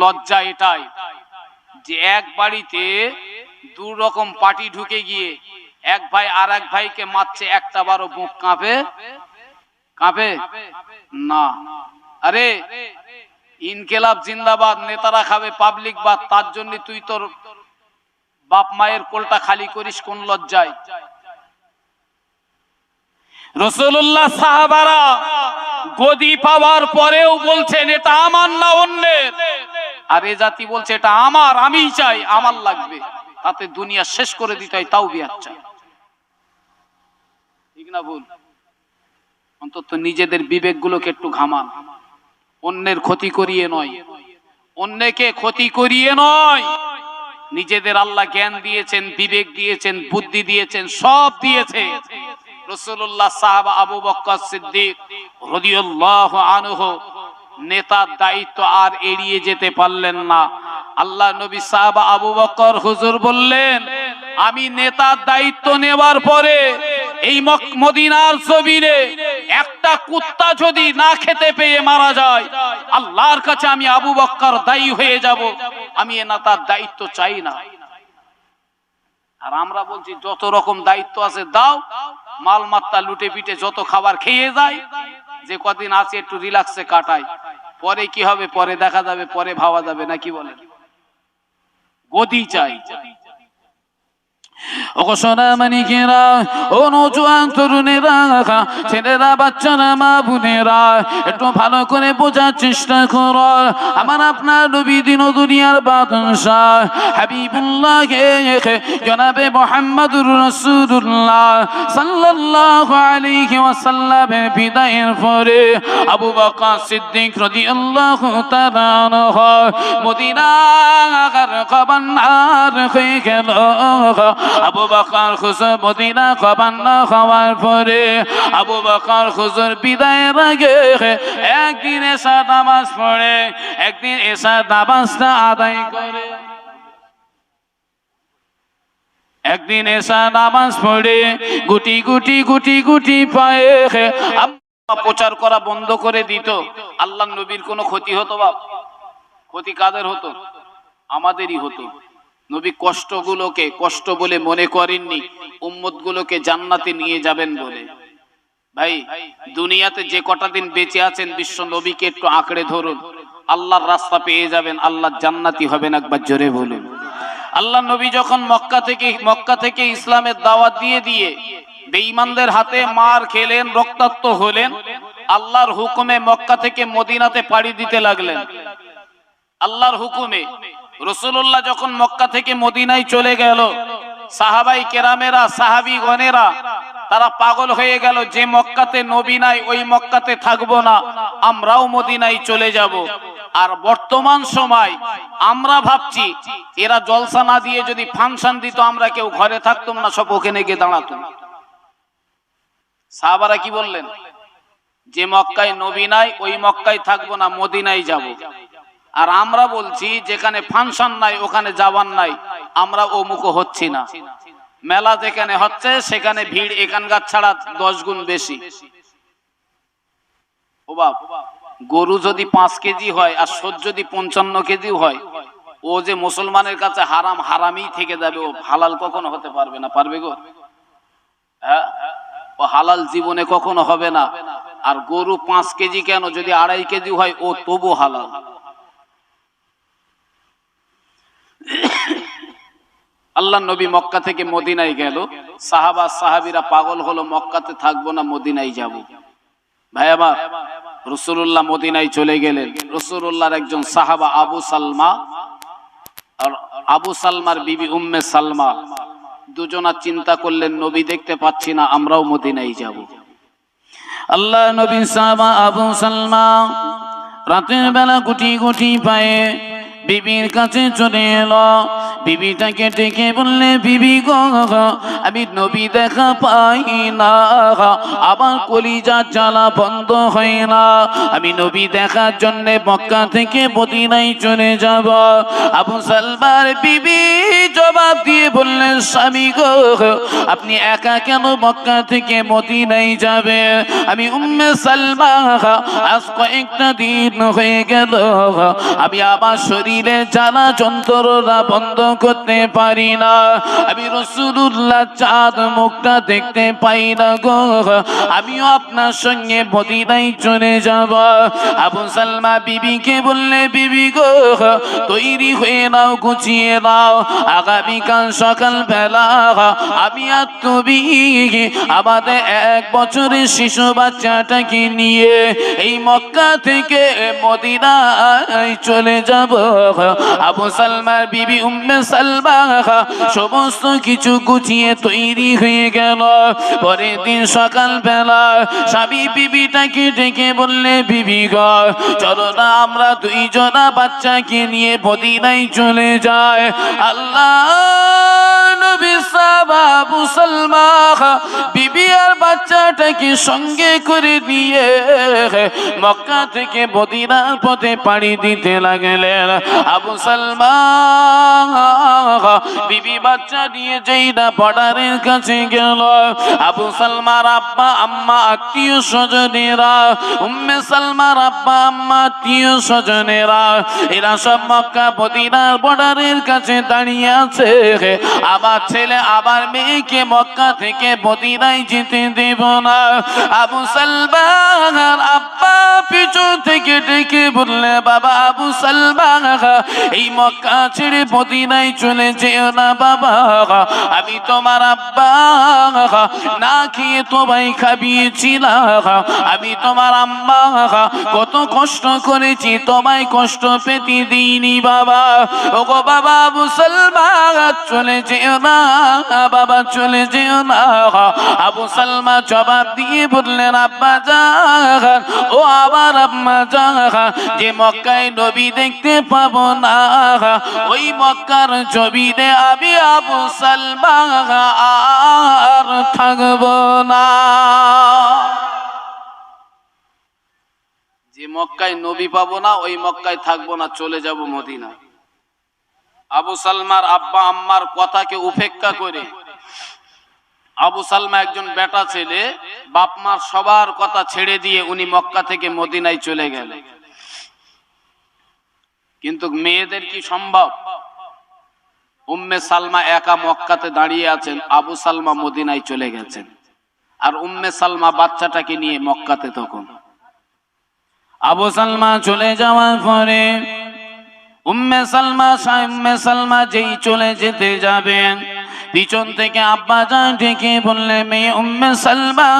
লজ্জা এটাই যে এক বাড়িতে দু রকম পার্টি ঢুকে গিয়ে এক ভাই আর এক ভাইকে মারছে, একটা বারো বুক কাঁপে। কাঁপে? না। আরে, ইনকেলাব জিন্দাবাদ, নেতারা খাবে পাবলিক বাদ, তার জন্য তুই তোর বাপ মায়ের কোলটা খালি করিস, কোন লজ্জায়? রসুল্লাহ সাহাবারা গদি পাওয়ার পরেও বলছেন, এটা আমার না অন্যের? আর এ জাতি বলছে, এটা আমার, আমিই চাই, আমার লাগবে। তাতে দুনিয়া শেষ করে দিতে হয়, তাও বিয়ার চাই। ঠিক না ভুল? অন্তত নিজেদের বিবেকগুলোকে একটু ঘামান। অন্যের ক্ষতি করিয়ে নয়। অন্যকে ক্ষতি করিয়ে নয়। নিজেদের আল্লাহ জ্ঞান দিয়েছেন, বিবেক দিয়েছেন, বুদ্ধি দিয়েছেন, সব দিয়েছে। রসুল্লাহ সাহাবা আবু সিদ্দিক রাদিয়াল্লাহু আনহু, নেতার দায়িত্ব আর এড়িয়ে যেতে পারলেন না। আল্লাহ নবী সাহাবা আবু হুজুর বললেন, আমি নেতার দায়িত্ব নেওয়ার পরে এই মদিনার জমিনে একটা কুত্তা যদি না খেতে পেয়ে মারা যায়, আল্লাহর কাছে আমি আবু বক্কর দায়ী হয়ে যাব। আমি এ নেতার দায়িত্ব চাই না। আর আমরা বলছি, যত রকম দায়িত্ব আছে দাও মাল মাত্তা লুটে পিটে যত খাবার খেয়ে যায়, যে কদিন আছে একটু রিলাক্সে কাটায়। পরে কি হবে? পরে দেখা যাবে, পরে ভাবা যাবে না, কি বলেন গদি চাই। অগসরা মানিকেরা, ও নজুয়ান তরুণেরা ছেলেরা বাচ্চারা, মা বোনেরা, একটু ভালো করে বোঝার চেষ্টা কর। আমার আপনার নবী দিন দুনিয়ার বাদশাহ, হাবিবুল্লাহ, জনাবে মোহাম্মদুর রসুল্লাহ সাল্লাল্লাহু আলাইহি ওয়াসাল্লামের বিদায়ের পরে আবু বকর সিদ্দিক রাদিয়াল্লাহু তাআলা মদিনার কবান্নার হয়ে গেল। আবু বকর খুজুর মদিনা কবান্না হওয়ার পরে আবু বকর খুজুর বিদায়ের আগে একদিন এসা নামাজ পড়ে, একদিন এসা নামাজটা আদায় করে। একদিন এসা নামাজ পড়ে, গুটি গুটি গুটি গুটি পায়ে প্রচার করা বন্ধ করে দিত। আল্লাহ নবীর কোনো ক্ষতি হতো বা ক্ষতি কাদের হতো? আমাদেরই হতো। নবী কষ্টগুলোকে কষ্ট বলে মনে করেননি উম্মত গুলোকে জান্নাতে নিয়ে যাবেন বলে। ভাই, দুনিয়াতে যে কটা দিন বেঁচে আছেন, বিশ্ব নবীকে একটু আঁকড়ে ধরুন। আল্লাহর রাস্তা পেয়ে যাবেন, আল্লাহ জান্নাতি হবেন একবার জোরে বলুন। আল্লাহ নবী যখন মক্কা থেকে মক্কা থেকে ইসলামের দাওয়াত দিয়ে দিয়ে বেঈমানদের হাতে মার খেলেন, রক্তাক্ত হলেন, আল্লাহর হুকুমে মক্কা থেকে মদিনাতে পাড়ি দিতে লাগলেন। আল্লাহর হুকুমে রসুল্লাহ যখন মক্কা থেকে মদিনায় চলে গেল, সাহাবাই কেরামেরা সাহাবি গনেরা তারা পাগল হয়ে গেল যে মক্কাতে নবী নাই, ওই মক্কাতে থাকব না, আমরাও মদিনায় চলে যাব। আর বর্তমান সময় আমরা ভাবছি, এরা জলসা না দিয়ে যদি ফাংশন দিত, আমরা কেউ ঘরে থাকতাম না, সব ওখানে গিয়ে দাঁড়াতাম। সাহাবারা কি বললেন? যে মক্কায় নবী নাই, ওই মক্কায় থাকব না, মদিনায় যাব। আর আমরা বলছি যেখানে ফাংশন নাই, ওখানে যাবার নাই, আমরা ও মুখ হচ্ছি না। মেলা যেখানে হচ্ছে, সেখানে ভিড় এখানকার ছাড়া দশ গুণ বেশি। ও বাপ, গরু যদি পাঁচ কেজি হয় আর সোদ যদি পঞ্চান্ন কেজি হয়, ও যে মুসলমানের কাছে হারাম, হারামই থেকে যাবে, ও হালাল কখনো হতে পারবে না, পারবে গো? হ্যাঁ? ও হালাল জীবনে কখনো হবে না। আর গরু পাঁচ কেজি কেন, যদি আড়াই কেজি হয়, ও তবু হালাল। আল্লাহ নবী মক্কা থেকে মদিনায় গেল। সাহাবা, সাহাবিরা পাগল হলো, মক্কাতে থাকব না, মদিনায় যাব। ভাই, আবার রসুল্লাহ মদিনায় চলে গেলেন। রসুল্লাহর একজন সাহাবা আবু সালমা আর আবু সালমার বিবি উম্মে সালমা, দুজনা চিন্তা করলেন, নবী দেখতে পাচ্ছি না, আমরাও মদিনায় যাব। আল্লাহ নবী সাহাবা আবু সালমা রাতের বেলা গুটি গুটি পায়ে বিবির কাছে চলে এলো। বিবিটাকে ডেকে বললে, বিবি গো, আমি নবী দেখা পাই না। আবার কলিজা জ্বালা বন্ধ হয় না। আমি নবী দেখার জন্য মক্কা থেকে মদিনায় চলে যাব। আবু সালমার বিবি জবাব দিয়ে বললেন স্বামী গো, আপনি একা কেন মক্কা থেকে মদিনায় যাবে আমি উম্মে সালমা, আজ কয়েকটা দিন হয়ে গেল। আমি আমার শরীরে জ্বালা যন্ত্রণা বন্ধ করতে পারি না। আমি রসুল্লাহ চাঁদ মুখটা দেখতে পাই না গো। আমিও আপনার সঙ্গে মদিনায় চলে যাব। আবু সালমা বিবিকে বললে, বিবি গো, তৈরি হয়ে নাও, গুছিয়ে নাও। আগামীকাল সকাল বেলা আমি আর তুমি আমাদের এক বছরের শিশু বাচ্চাটাকে নিয়ে এই মক্কা থেকে মদিনায় চলে যাব। আবু সালমার বিবি উম্মে সালমা সমস্ত কিছু গুছিয়ে তৈরি হয়ে গেল। পরের দিন সকাল বেলা স্বামী বিবিটাকে ডেকে বললে, বিবি গ, চলো না, আমরা দুইজনা বাচ্চাকে নিয়ে মদিনায় চলে যায় আল্লাহ! বিবি আবু সালমা বিবি বাচ্চা নিয়ে কাছে গেল। আবু সালমার আব্বা, আম্মা, আত্মীয় স্বজনেরা, উম্মে সালমার আব্বা, আম্মা, আত্মীয় স্বজনেরা, এরা সব মক্কা মদিনার বর্ডারের কাছে দাঁড়িয়ে আছে। আমার ছেলে আবার মেয়েকে মক্কা থেকে মদিনায় যেতে দেব না। আবু সালমান আব্বা পিছু থেকে ডেকে বললে, বাবা আবু সালমান, এই মক্কা ছেড়ে মদিনায় চলে যেও না বাবা। আমি তোমার আব্বা, না খেয়ে তোমায় খাবিয়েছিলাম আমি তোমার আম্মা, কত কষ্ট করেছি, তোমায় কষ্ট পেতে দিইনি বাবা। ও গো বাবা আবু সালমান, চলে যেও না বাবা চলে যেও না। আবু সালমা জবাব দিয়ে বললেন, আব্বা জান ও আবার আম্মা জান যে মক্কায় নবী দেখতে পাবো না। ওই মক্কার ছবিতে আমি আবু সালমা আর থাকব না। যে মক্কায় নবী পাবো না, ওই মক্কায় থাকব না, চলে যাব মদিনা আবু সালমার আব্বা আম্মার কথাকে উপেক্ষা করে। আবু সালমা একজন বেটা ছেলে, বাপ মার সবার কথা ছেড়ে দিয়ে উনি মক্কা থেকে মদিনায় চলে গেলেন কিন্তু মেয়েদের কি সম্ভব? উম্মে সালমা একা মক্কাতে দাঁড়িয়ে আছেন, আবু সালমা মদিনায় চলে গেছেন। আর উম্মে সালমা বাচ্চাটাকে নিয়ে মক্কাতে তখন। আবু সালমা চলে যাওয়ার পরে উম্মে সালমা সাহ- উম্মে সালমা যেই চলে যেতে যাবেন পিছন থেকে আব্বা যান ডেকে বললে, মেয়ে উম্মে সালমা,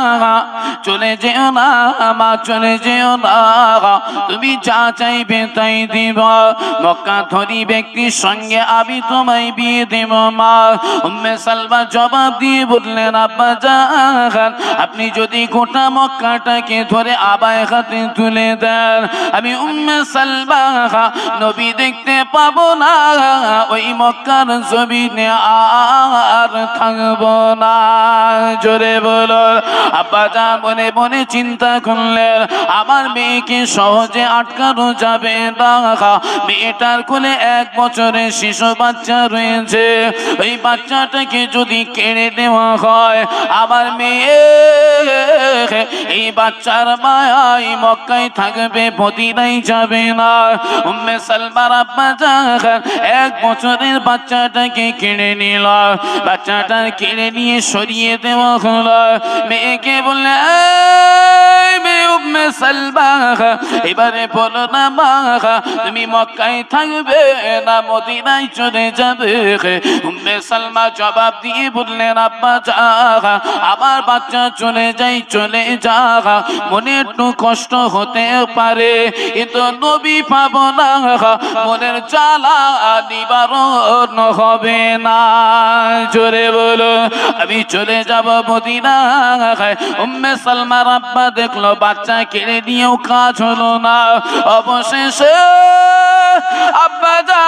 চলে যেও না, মা, চলে যেও না। তুমি যা চাইবে তাই দিব। মক্কা ধরি ব্যক্তির সঙ্গে আমি তোমায় বিয়ে দেব, মা। উম্মে সালমা জবাব দিয়ে বললেন, আব্বা যান আপনি যদি গোটা মক্কাটাকে ধরে আবায় হাতে তুলে দেন, আমি উম্মে সালমা, নবী দেখতে পাবো না, ওই মক্কার জমিনে আর থাকব না। জোরে বলো, আব্বা যা মনে মনে চিন্তা করলেন, আমার মেয়েকে সহজে আটকানো যাবে না। মেয়েটার কোলে এক বছরের শিশু বাচ্চা রয়েছে। ওই বাচ্চাটাকে যদি কেড়ে নেওয়া হয়, আমার মেয়ে এই বাচ্চার মায়াই মক্কায় থাকবে, মদিনায় যাবে না। উম্মে সালমার আব্বা এক বছরের বাচ্চাটাকে কিনে নিল। বাচ্চাটা কেড়ে নিয়ে সরিয়ে দেওয়া হলো মেয়েকে বললে "এই মেয়ে উম্মে এবারে বলো না মা তুমি মক্কায় থাকবে না মদিনায় চলে যাবে? উম্মে সালমা জবাব দিয়ে বললেন, আব্বা যা আমার বাচ্চা চলে যাই, চলে যা মনে একটু কষ্ট হতে পারে কিন্তু নবী পাবো না, মনের জ্বালা নিবারণ হবে না। জোরে বলো, আমি চলে যাব মদিনা উম্মে সালমার আব্বা দেখল বাচ্চা কেড়ে দিয়েও কাজ হলো না। অবশেষে আব্বা যা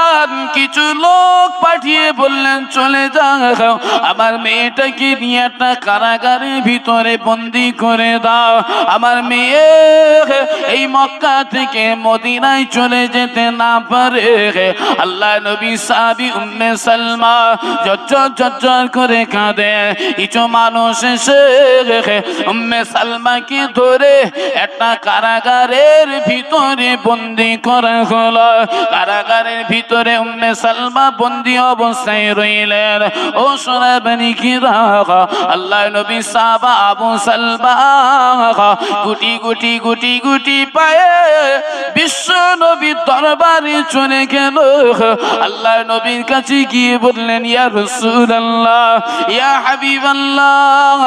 বললেন, চলে যাও। আমার মেয়েটাকে নিয়ে একটা কারাগারের ভিতরে বন্দি করে দাও। আমার মেয়ে এই মক্কা থেকে মদিনায় চলে যেতে না পারে। আল্লাহ নবী সাবি উম্মে সালমা জজ্জর জজ্জর করে কাঁদে। কিছু মানুষ এসে উম্মে সালমাকে ধরে একটা কারাগারের ভিতরে বন্দি করা হলো। কারাগারের ভিতরে উম্মে সালমা বন্দি অবস্থায় রইলেন। ও সোনাবানি কি আল্লাহ নবী সাবা আবু সালমা গুটি গুটি গুটি গুটি পায়ে বিশ্ব নবী দরবারে চলে গেল। আল্লাহ নবীর কাছে গিয়ে বললেন, ইয়া রসুল আল্লাহ ইয়া হাবিবাল্লাহ,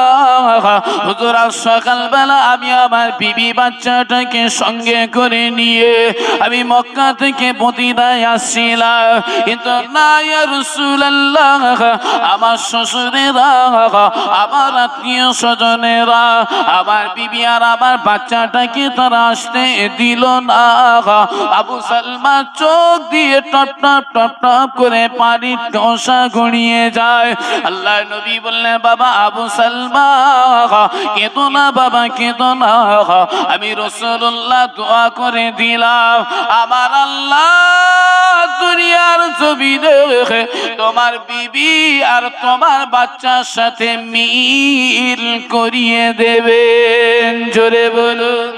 হুজুর, আজ সকালবেলা আমি আমার বিবি বাচ্চাটাকে সঙ্গে করে নিয়ে আমি মক্কা থেকে মদিনায় আসছিলাম কিন্তু না ইয়া আমার শ্বশুরেরা, আমার আত্মীয় স্বজনেরা, আমার বিবি আর আমার বাচ্চাটাকে তারা আসতে দিল না। আবু সালমা চোখ দিয়ে টপ টপ টপ টপ করে পানির টসা গড়িয়ে যায়। আল্লাহ নবী বললেন, বাবা আবু সালমা, কেঁদো না বাবা, কেঁদো না। আমি রসুল্লাহ দোয়া করে দিলাম। আমার আল্লাহ দুনিয়ার ছবি দেখে তোমার বিবি আর তোমার বাচ্চার সাথে মিল করিয়ে দেবেন। জোরে বলুন।